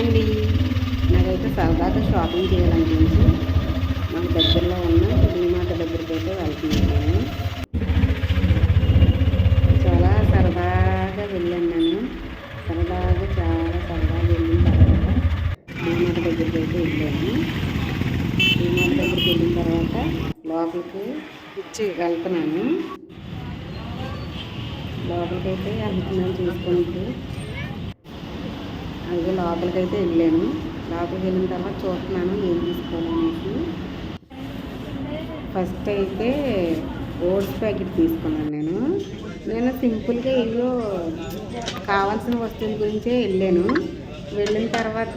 అండి. నాకైతే సరదాగా షాపింగ్ చేయాలనిపించి మాకు దగ్గరలో ఉన్న డీమార్ట్ దగ్గరికి అయితే వెళ్తున్నాను. చాలా సరదాగా వెళ్ళాను నేను. సరదాగా చాలా సరదాగా వెళ్ళిన తర్వాత డీమార్ట్ దగ్గరికి అయితే వెళ్ళాను. డీమార్ట్ దగ్గరికి వెళ్ళిన తర్వాత లోపలికి ఇచ్చి వెళ్తున్నాను. లోపలికి అయితే వెళ్తున్నాను చూసుకుంటూ. అలాగే లోపలికి అయితే వెళ్ళాను. లోపలికి వెళ్ళిన తర్వాత చూస్తున్నాను ఏం తీసుకోవాలనేసి ఫస్ట్ అయితే ఓట్స్ ప్యాకెట్ తీసుకున్నాను నేను. నేను సింపుల్గా ఏదో కావాల్సిన వస్తువుల గురించే వెళ్ళాను. వెళ్ళిన తర్వాత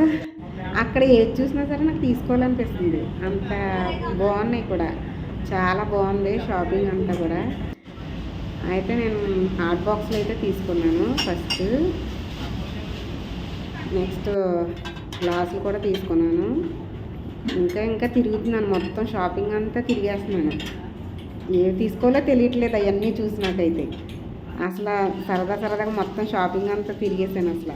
అక్కడ ఏది చూసినా సరే నాకు తీసుకోవాలనిపిస్తుంది. అంత బాగున్నాయి కూడా. చాలా బాగుంది షాపింగ్ అంతా కూడా. అయితే నేను హాట్ బాక్స్లో అయితే తీసుకున్నాను ఫస్ట్. నెక్స్ట్ గ్లాసులు కూడా తీసుకున్నాను. ఇంకా ఇంకా తిరుగుతున్నాను. మొత్తం షాపింగ్ అంతా తిరిగేస్తున్నాను. ఏవి తీసుకోవాలో తెలియట్లేదు అవన్నీ చూసినట్టయితే అసలు సరదా సరదాగా మొత్తం షాపింగ్ అంతా తిరిగేసాను అసలు.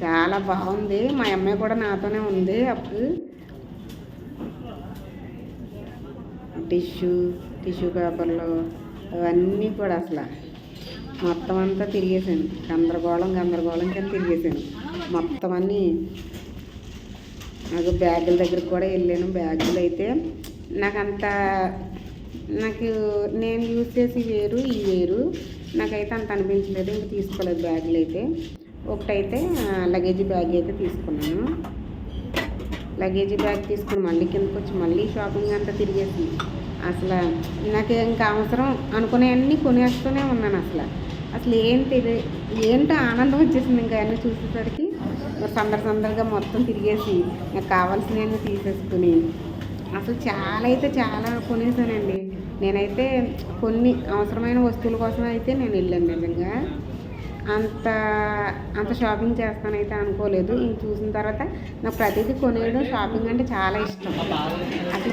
చాలా బాగుంది. మా అమ్మాయి కూడా నాతోనే ఉంది అప్పుడు. టిష్యూ టిష్యూ పేపర్లు అవన్నీ కూడా అసలు. మొత్తం అంతా తిరిగేసాను. గందరగోళం గందరగోళం కింద తిరిగేసాను. మొత్తం అన్నీ నాకు బ్యాగుల దగ్గరికి కూడా వెళ్ళాను. బ్యాగులు అయితే నాకు అంత నాకు నేను యూజ్ చేసి వేరు ఈ వేరు. నాకైతే అంత అనిపించలేదు. ఇంకా తీసుకోలేదు బ్యాగులు అయితే. ఒకటైతే లగేజీ బ్యాగ్ అయితే తీసుకున్నాను. లగేజీ బ్యాగ్ తీసుకుని మళ్ళీ కిందకి వచ్చి మళ్ళీ షాపింగ్ అంతా తిరిగేసి అసలు నాకు ఇంకా అవసరం అనుకునేవన్నీ కొనేస్తూనే ఉన్నాను అసలు. అసలు ఏంటి తెలియ ఏంటో ఆనందం వచ్చేసింది ఇంకా అన్నీ చూసేసరికి. సందడి సందడిగా మొత్తం తిరిగేసి నాకు కావాల్సినవన్నీ తీసేసుకుని. అసలు చాలా అయితే చాలా కొనేసానండి. నేనైతే కొన్ని అవసరమైన వస్తువుల కోసం అయితే నేను వెళ్ళాను నిజంగా. అంత అంత షాపింగ్ చేస్తానైతే అనుకోలేదు. నేను చూసిన తర్వాత నాకు ప్రతిదీ కొనేయడం షాపింగ్ అంటే చాలా ఇష్టం. అది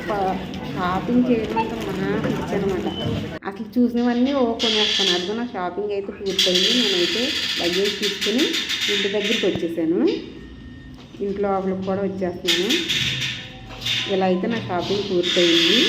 షాపింగ్ చేయడం అంటే మహా పిచ్చి అనమాట అసలు చూసినవన్నీ ఓ కొనేస్తాను. అదిగో నా షాపింగ్ అయితే పూర్తయింది. నేనైతే లగేజ్ తీసుకుని ఇంటి దగ్గరికి వచ్చేసాను. ఇంట్లో లోపలికి కూడా వచ్చేస్తున్నాను. ఇలా అయితే నా షాపింగ్ పూర్తయింది.